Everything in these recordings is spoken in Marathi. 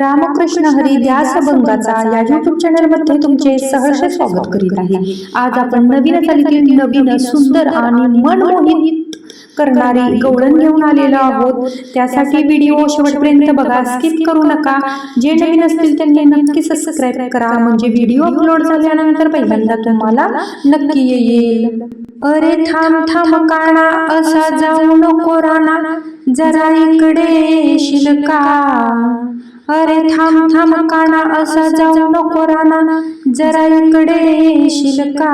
रामकृष्ण हरी व्यास बंगाचा या युट्यूब चॅनलमध्ये तुमचे सहर्ष स्वागत करीत आहे. आज आपण नवीन चालीतील नवीन सुंदर आणि मनमोहित करणारी गवळण घेऊन आलेलो आहोत. त्यासाठी व्हिडिओ शेवटपर्यंत बघा. स्किप करू नका. जे नवीन असतील त्यांनी नक्की सबस्क्राईब करा. म्हणजे व्हिडिओ अपलोड झाल्यानंतर पहिल्यांदा तुम्हाला नक्की येईल. अरे थांब थांब काना असा जाऊ नको राणा. जरा इकडे येशील का? अरे थांब थांब काना असा जाऊ नको राणा. जरा इकडे येशील का?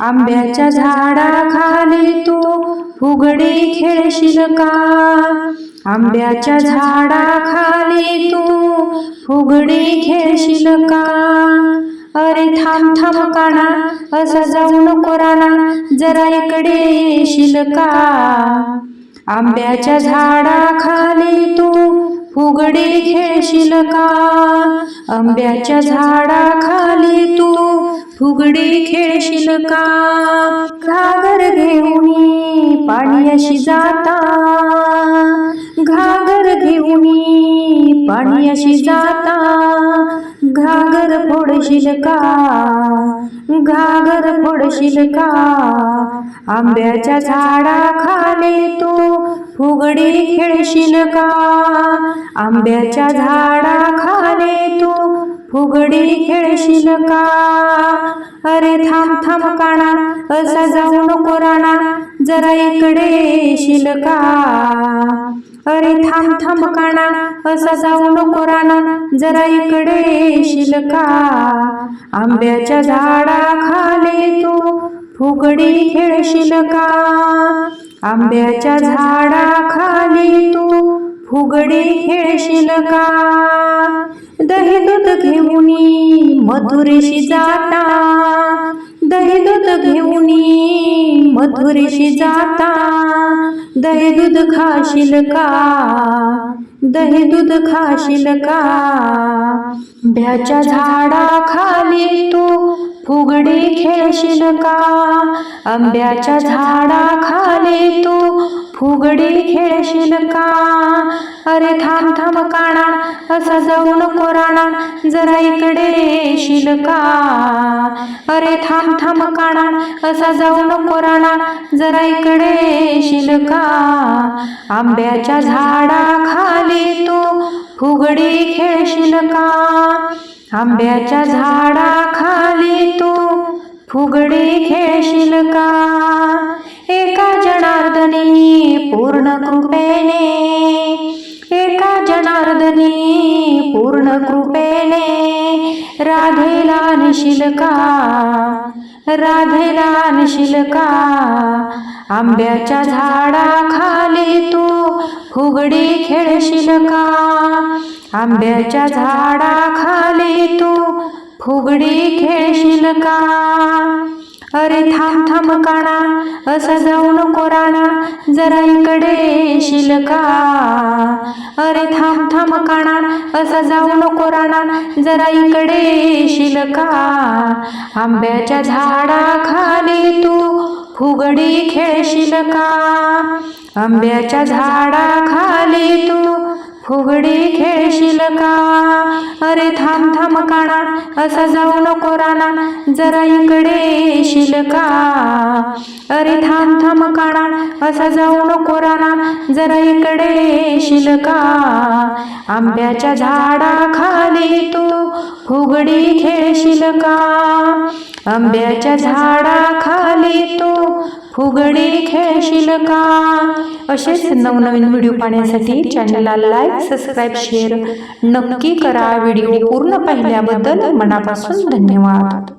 आंब्याच्या झाडाखाली तू फुगडी खेळशील का? आंब्याच्या झाडाखाली तू फुगडी खेळशील का? अरे थांब थांब काना असा जाऊ नको राणा. जरा इकडे येशील का? आंब्याच्या झाडाखाली तू फुगडी खेळशील का? आंब्याच्या झाडाखाली तू फुगडी खेळशील का? घागर घेऊन पाण्याशी जाता. घागर घेऊन पाण्याशी जाता. जाता घागर फोडशील का? घागर फोडशील का? आंब्याच्या झाडाखाली तू फुगडी खेळशील का? आंब्याच्या झाडा खाले तू फुगडी खेळशील का? अरे थांब थांब काना असा जाऊ नको राणा. जरा इकडे येशील का? अरे थांब थांब काना असा जाऊ नको राणा जरा इकडे येशील का? आंब्याच्या झाडाखाली तू फुगडी खेळशील का? आंब्याच्या झाडाखाली तू फुगडी खेळशील का? दही दूध घेऊन मथुरेशी जाता. दही दूध घेऊन मथुरेशी जाता. दही दूध खाशील का दही दूध खाशील का आंब्याच्या झाडाखाली तू फुगडी खेळशील का आंब्याच्या झाडाखाली तू फुगडी खेळशील का? अरे थांब थांब काना असा जाऊ नको राणा जरा इकडे येशील का? अरे थांब थांब काना असा जाऊ नको राणा जरा इकडे येशील का? आंब्याच्या झाडाखाली तू फुगडी खेळशील का? आंब्याच्या झाडाखाली तू फुगडी खेळशील राधेला आणशील का राधेला आणशील का आंब्याच्या झाडाखाली तू फुगडी खेळशील का? आंब्याच्या झाडाखाली तू फुगडी खेळशील का? अरे थांब थांब काना असं जाऊ नको राणा जरा इकडे येशील का अरे थांब थांब काना असा जाऊ नको राणा जरा इकडे येशील का आंब्याच्या झाडाखाली तू फुगडी खेळशील का आंब्याच्या झाडाखाली तू फुगडी खेळशील का अरे थांब थांब काना असा जाऊ नको राणा जरा इकडे येशील का अरे थांब थांब काढा असा जाऊ नको राणा. जरा इकडे येशील का आंब्याच्या झाडाखाली तू फुगडी खेळशील का आंब्याच्या झाडाखाली तू फुगडी खेळशील का असेच नवनवीन व्हिडिओ पाहण्यासाठी चॅनलला लाईक सबस्क्राईब शेअर नक्की करा. व्हिडिओ पूर्ण पाहिल्याबद्दल मनापासून धन्यवाद.